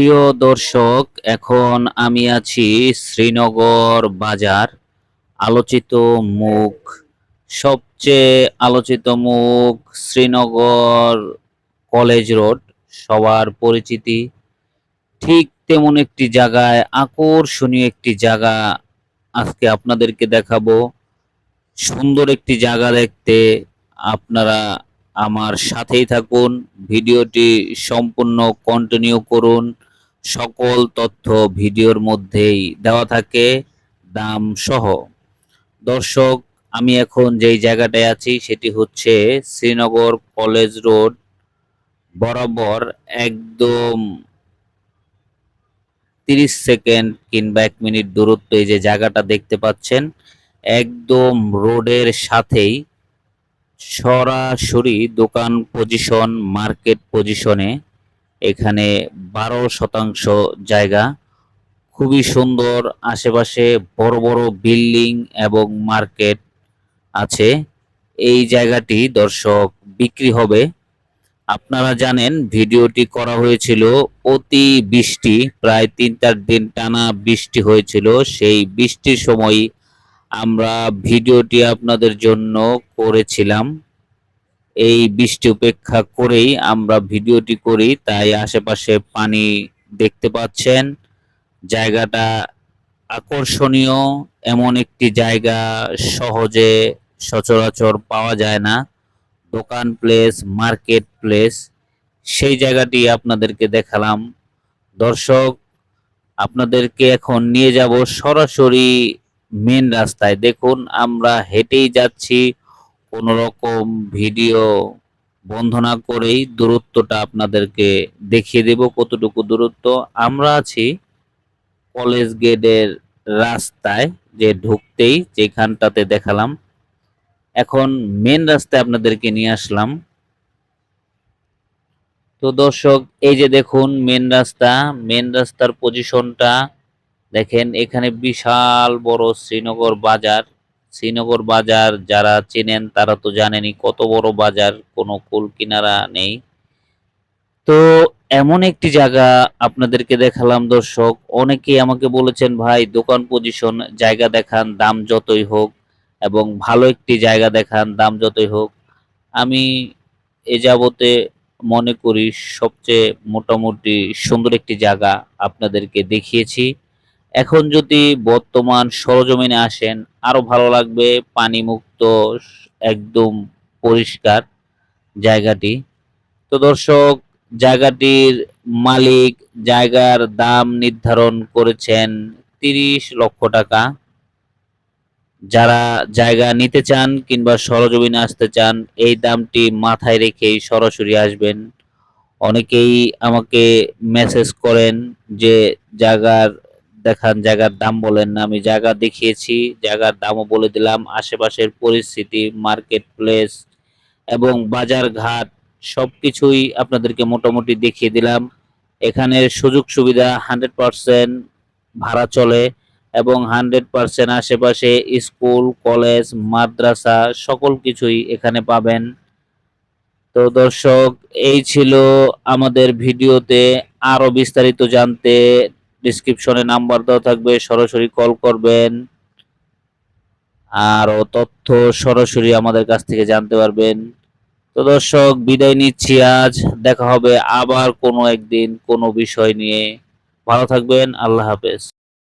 প্রিয় দর্শক, এখন আমি আছি শ্রীনগর বাজার, আলোচিত মুখ, সবচেয়ে আলোচিত মুখ শ্রীনগর কলেজ রোড, সবার পরিচিতি। ঠিক তেমন একটি জায়গায়, আকর্ষণীয় একটি জায়গা আজকে আপনাদেরকে দেখাবো। সুন্দর একটি জায়গা দেখতে আপনারা আমার সাথেই থাকুন, ভিডিওটি সম্পূর্ণ কন্টিনিউ করুন। সকল তথ্য ভিডিওর মধ্যেই দেওয়া থাকে, দাম সহ। দর্শক, আমি এখন যেই জায়গাটায় আছি সেটি হচ্ছে শ্রীনগর কলেজ রোড, বরাবর একদম তিরিশ সেকেন্ড কিংবা এক মিনিট দূরত্বে এই যে জায়গাটা দেখতে পাচ্ছেন, একদম রোডের সাথেই সরাসরি দোকান পজিশন, মার্কেট পজিশনে এখানে বারো শতাংশ জায়গা। খুবই সুন্দর আশেপাশে বড় বড় বিল্ডিং এবং মার্কেট আছে। এই জায়গাটি দর্শক বিক্রি হবে। আপনারা জানেন, ভিডিওটি করা হয়েছিল অতি বৃষ্টি, প্রায় তিন চার দিন টানা বৃষ্টি হয়েছিল। সেই বৃষ্টির সময় আমরা ভিডিওটি আপনাদের জন্য করেছিলাম। এই বৃষ্টি উপেক্ষা করেই আমরা ভিডিওটি করি, তাই আশেপাশে পানি দেখতে পাচ্ছেন। জায়গাটা আকর্ষণীয়, এমন একটি জায়গা সহজে সচরাচর পাওয়া যায় না। দোকান প্লেস, মার্কেট প্লেস, সেই জায়গাটি আপনাদেরকে দেখালাম। দর্শক, আপনাদেরকে এখন নিয়ে যাব সরাসরি মেন রাস্তায়। দেখুন, আমরা হেঁটেই যাচ্ছি কোনো রকম ভিডিও বন্ধ না করেই দূরত্বটা আপনাদেরকে দেখিয়ে দেব কতটুকু দূরত্ব। আমরা আছি কলেজ গেটের রাস্তায় যে ঢুকতেই যেখানটাতে দেখালাম। এখন মেন রাস্তায় আপনাদেরকে নিয়ে আসলাম। তো দর্শক, এই যে দেখুন মেন রাস্তা, মেন রাস্তার পজিশনটা দেখেন এখানে বিশাল বড় শ্রীনগর বাজার। শ্রীনগর বাজার যারা চেনেন তারা তো জানেনই কত বড় বাজার, কোনো কুল কিনারা নেই। তো এমন একটি জায়গা আপনাদেরকে দেখালাম দর্শক, অনেকেই আমাকে বলেছেন, ভাই, দোকান পজিশন জায়গা দেখান, দাম যতই হোক এবং ভালো একটি জায়গা দেখান, দাম যতই হোক। আমি এ যাবতে মনে করি সবচেয়ে মোটামুটি সুন্দর একটি জায়গা আপনাদেরকে দেখিয়েছি। এখন যদি বর্তমান সরজমিনে আসেন, আরও ভালো লাগবে পানি মুক্ত একদম পরিষ্কার জায়গাটি। তো দর্শক, জায়গাটির মালিক জায়গার দাম নির্ধারণ করেছেন তিরিশ লক্ষ টাকা। যারা জায়গা নিতে চান কিংবা সরজমিনে আসতে চান, এই দামটি মাথায় রেখেই সরাসরি আসবেন। অনেকেই আমাকে মেসেজ করেন যে, জায়গার দেখান, জায়গার দাম বলেন না। আমি জায়গা দেখিয়েছি, জায়গার দামও বলে দিলাম। আশেপাশের পরিস্থিতি মার্কেট প্লেস এবং বাজার ঘাট সব কিছুই আপনাদেরকে মোটামুটি দেখিয়ে দিলাম। এখানের সুযোগ সুবিধা হান্ড্রেড পারসেন্ট ভাড়া চলে এবং হান্ড্রেড পারসেন্ট আশেপাশে স্কুল, কলেজ, মাদ্রাসা সকল কিছুই এখানে পাবেন। তো দর্শক, এই ছিল আমাদের ভিডিওতে আরও বিস্তারিত জানতে ডিসক্রিপশনে নাম্বার দেওয়া থাকবে, সরাসরি কল করবেন। আরও তথ্য সরাসরি আমাদের কাছ থেকে জানতে পারবেন। তো দর্শক, বিদায় নিচ্ছি আজ। দেখা হবে আবার কোনো একদিন কোনো বিষয় নিয়ে। ভালো থাকবেন, আল্লাহ হাফেজ।